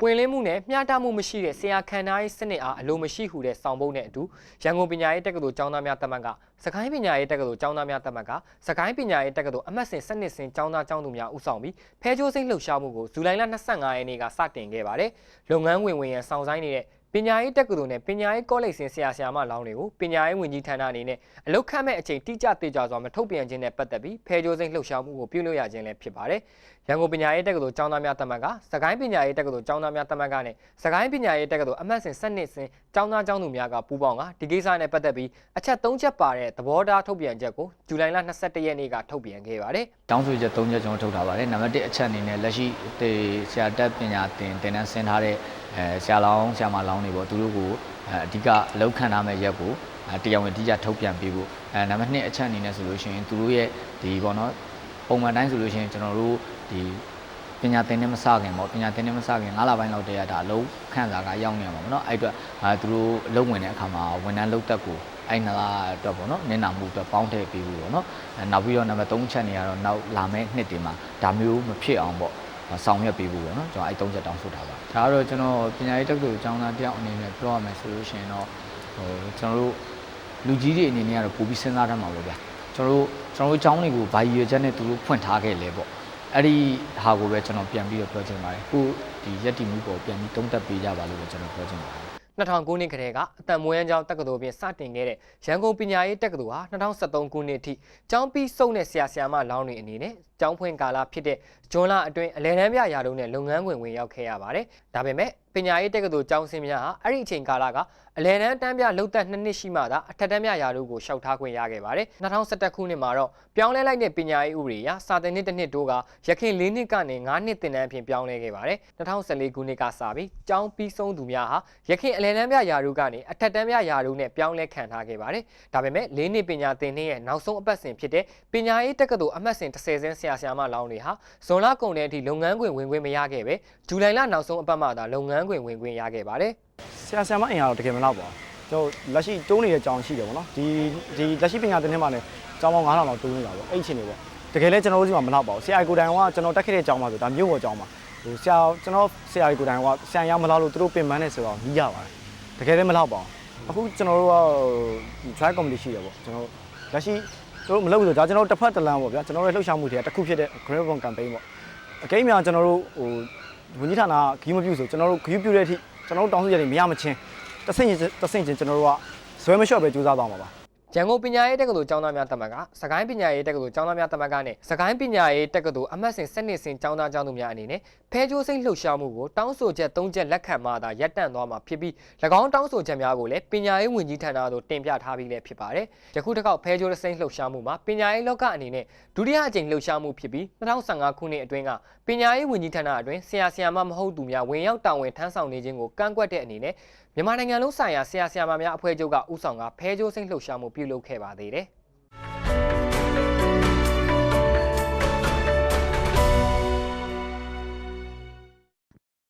ပွင့်လင်းမှုနဲ့မျှတမှုမရှိတဲ့ဆရာခန္ဓာရေးစနစ်အားအလိုမရှိဟုတဲ့ဆောင်ပုဒ်နဲ့အတူရန်ကုန်ပညာရေးတက္ကသိုလ်ကျောင်းသားများတက်မှတ်ကစကိုင်းပညာရေးတက္ကသိုလ်ကျောင်းသားများတက်မှတ်ကစကိုင်းပညာရေးတက္ကသိုလ်အမှတ်စဉ်စနစ်စဉ်ကျောင်းသားကျောင်းသူများဦးဆောင်ပြီးဖဲချိုးစိမ့်လှုပ်ရှားမှုကိုဇူလိုင်လ25ရက်နေ့ကစတင်ခဲ့ပါတယ်။လုပ်ငန်းဝင်ဝင်ရန်ဆောင်ဆိုင်နေတဲ့ ပညာရေးတက္ကသိုလ်နဲ့ပညာရေးကောလိပ်စဉ်ဆရာဆရာမလောင်းတွေကိုပညာရေးဝန်ကြီးဌာနအနေနဲ့အလုတ်ခတ်မဲ့အချိန်တိကျတေချာစွာမထုတ်ပြန်ခြင်းနဲ့ပတ်သက်ပြီးဖဲချိုးစိမ့်လှုပ်ရှားမှုကိုပြုလုပ်ရခြင်းလည်းဖြစ်ပါတယ်။ရန်ကုန်ပညာရေးတက္ကသိုလ်ကျောင်းသားများတက်မှတ်ကစကိုင်းပညာရေးတက္ကသိုလ်ကျောင်းသားများတက်မှတ်ကနဲ့စကိုင်းပညာရေးတက္ကသိုလ်အမှတ်စဉ်စနစ်စဉ်ကျောင်းသားကျောင်းသူများကပူးပေါင်းကဒီကိစ္စနဲ့ပတ်သက်ပြီးအချက်၃ချက်ပါတဲ့သဘောထားထုတ်ပြန်ချက်ကိုဇူလိုင်လ22ရက်နေ့ကထုတ်ပြန်ခဲ့ပါတယ်။တောင်းဆိုချက်၃ချက်ကျွန်တော်ထုတ်ထားပါတယ်နံပါတ်1အချက်အနေနဲ့လက်ရှိတေဆရာတက်ပညာသင်တင်တန်းဆင်းထားတဲ့အဲဆရာလောင်းဆရာမလောင်းတွေပေါ့သူတို့ကိုအဲအဓိကအလောက်ခံထားမဲ့ရက်ကိုအဲတရားဝင်တိကျထုတ်ပြန်ပေးဖို့အဲနံပါတ်2အချက်အနေနဲ့ဆိုလို့ရှိရင်သူတို့ရဲ့ဒီပေါ့နော်ပုံမှန်တိုင်းဆိုလို့ရှိရင်ကျွန်တော်တို့ဒီပညာသင်နဲ့မစခင်ပေါ့ပညာသင်နဲ့မစခင်9လပိုင်းလောက်တည်းရတာအလုံးခန့်စာကရောက်နေမှာပေါ့နော်အဲ့အတွက်အဲသူတို့အလုံးဝင်တဲ့အခါမှာဝန်ထမ်းလုပ်သက်ကိုအဲ့နလားအတွက်ပေါ့နော်နင်းနာမှုအတွက်ပေါင်းထည့်ပေးဖို့ပေါ့နော်အဲနောက်ပြီးတော့နံပါတ်3ချက်နေရတော့နောက်လာမယ့်နှစ်တွေမှာဒါမျိုးမဖြစ်အောင်ပေါ့ ဆောင်ရွက်ပေးဖို့ပေါ့နော်ကျွန်တော်အဲ့3ချက်တောင်းဆိုထားပါဒါကတော့ကျွန်တော်ပညာရေးတက္ကသိုလ်ကျောင်းသားတယောက်အနေနဲ့ပြောရမယ်ဆိုလို့ရှိရင်တော့ဟိုကျွန်တော်တို့လူကြီးတွေအနေနဲ့ကတော့ပိုပြီးစဉ်းစားတတ်မှာပေါ့ဗျာကျွန်တော်တို့ကျွန်တော်တို့ကျောင်းတွေကိုဘာရည်ရွယ်ချက်နဲ့သူတို့ဖွင့်ထားခဲ့လဲပေါ့အဲ့ဒီဟာကိုပဲကျွန်တော်ပြန်ပြီးတော့ပြောချင်ပါတယ်ခုဒီရက်တီမှုကိုပြန်ပြီးတုံးသက်ပေးကြပါလို့ပဲကျွန်တော်ပြောချင်ပါတယ် 2009ခုနှစ်ကတည်းကအတန်မွေးရန်ကျောင်းတက္ကသိုလ်ပြင်စတင်ခဲ့တဲ့ရန်ကုန်ပညာရေးတက္ကသိုလ်ဟာ2013ခုနှစ်အထိကျောင်းပြီးဆုံးတဲ့ဆရာဆရာမလောင်းတွေအနေနဲ့ကျောင်းဖွင့်ကာလဖြစ်တဲ့ဇွန်လအတွင်းအလယ်တန်းပြရာတုံးနဲ့လုပ်ငန်းခွင်ဝင်ရောက်ခဲ့ရပါတယ်။ဒါပေမဲ့ပညာရေးတက္ကသိုလ်ကျောင်းဆင်းများဟာအဲ့ဒီအချိန်ကာလကအလယ်တန်းတန်းပြလှုပ်သက်နှစ်နှစ်ရှိမှသာအထက်တန်းပြရာတုံးကိုရှောက်ထားခွင့်ရခဲ့ပါတယ်။2011ခုနှစ်မှာတော့ပြောင်းလဲလိုက်တဲ့ပညာရေးဥပဒေအရစာသင်နှစ်တစ်နှစ်တိုးကရခင်၄နှစ်ကနေ၅နှစ်သင်တန်းအဖြစ်ပြောင်းလဲခဲ့ပါတယ်။2014ခုနှစ်ကစပြီးကျောင်းပြီးဆုံးသူများဟာရခင်အလယ်တန်းပြရာထူးကနေအထက်တန်းပြရာထူးနဲ့ပြောင်းလဲခံထားခဲ့ပါတယ်။ဒါပေမဲ့၄နှစ်ပညာသင်နှစ်ရဲ့နောက်ဆုံးအပတ်စဉ်ဖြစ်တဲ့ပညာရေးတက္ကသိုလ်အမှတ်စဉ်30စင်းဆရာဆရာမလောင်းတွေဟာဇွန်လကုန်တဲ့အထိလုပ်ငန်းခွင်ဝင်ခွင့်မရခဲ့ပဲဇူလိုင်လနောက်ဆုံးအပတ်မှသာလုပ်ငန်းခွင်ဝင်ခွင့်ရခဲ့ပါတယ်။ဆရာဆရာမအင်အားတော့တကယ်မလောက်ပါဘူးကျွန်တော်လက်ရှိတိုးနေတဲ့ကြောင်ရှိတယ်ပေါ့နော်ဒီဒီလက်ရှိပညာသင်နှစ်မှာလည်းကျောင်းပေါင်း9000လောက်တိုးနေတာပေါ့အဲ့ဒီအချိန်တွေပေါ့တကယ်လဲကျွန်တော်တို့ဒီမှာမလောက်ပါဘူးဆရာကိုတိုင်ကကျွန်တော်တက်ခဲ့တဲ့ကျောင်းမှာဆိုဒါမြို့ပေါ်ကျောင်းမှာဟို ဆရာကျွန်တော်ဆရာကိုတိုင်ကဆရာရမလောက်လို့သူတို့ပင်ပန်းနေဆိုတော့နီးရပါတယ်တကယ်လည်းမလောက်ပါဘူးအခုကျွန်တော်တို့က try comedy ရှိတယ်ပေါ့ကျွန်တော်လက်ရှိတို့မလုပ်ဘူးဆိုဒါကျွန်တော်တစ်ဖက်တစ်လမ်းပေါ့ဗျာကျွန်တော်တို့လှုပ်ရှားမှုတွေကတစ်ခုဖြစ်တဲ့ Green Ribbon Campaign ပေါ့အကိမ်းများကျွန်တော်တို့ဟိုဝန်ကြီးဌာနကဂီးမပြုဆိုကျွန်တော်တို့ဂီးပြုတဲ့အထိကျွန်တော်တို့တောင်းဆိုချက်တွေမရမချင်းတဆင့်ချင်းတဆင့်ချင်းကျွန်တော်တို့ကဇွဲမလျှော့ပဲကြိုးစားသွားမှာပါ ရန်ကုန်ပညာရေးတက္ကသိုလ်ကျောင်းသားများတက်မှတ်ကစကိုင်းပညာရေးတက္ကသိုလ်ကျောင်းသားများတက်မှတ်ကနဲ့စကိုင်းပညာရေးတက္ကသိုလ်အမှတ်စဉ်စနစ်စဉ်ကျောင်းသားကျောင်းသူများအနေနဲ့ဖဲကျိုးစိမ့်လှုပ်ရှားမှုကိုတောင်းဆိုချက်၃ချက်လက်ခံမှသာရပ်တန့်သွားမှာဖြစ်ပြီး၎င်းတောင်းဆိုချက်များကိုလည်းပညာရေးဝန်ကြီးဌာနသို့တင်ပြထားပြီးလည်းဖြစ်ပါတယ်။ယခုတစ်ခေါက်ဖဲကျိုးစိမ့်လှုပ်ရှားမှုမှာပညာရေးလောကအနေနဲ့ဒုတိယအကြိမ်လှုပ်ရှားမှုဖြစ်ပြီး2015ခုနှစ်အတွင်းကပညာရေးဝန်ကြီးဌာနအတွင်းဆရာဆရာမမဟုတ်သူများဝင်ရောက်တာဝန်ထမ်းဆောင်နေခြင်းကိုကန့်ကွက်တဲ့အနေနဲ့မြန်မာနိုင်ငံလုံးဆိုင်ရာဆရာဆရာမများအဖွဲ့ချုပ်ကဦးဆောင်ကဖဲကျိုးစိမ့်လှုပ်ရှားမှုပြုလုပ်ခဲ့ပါသေးတယ်။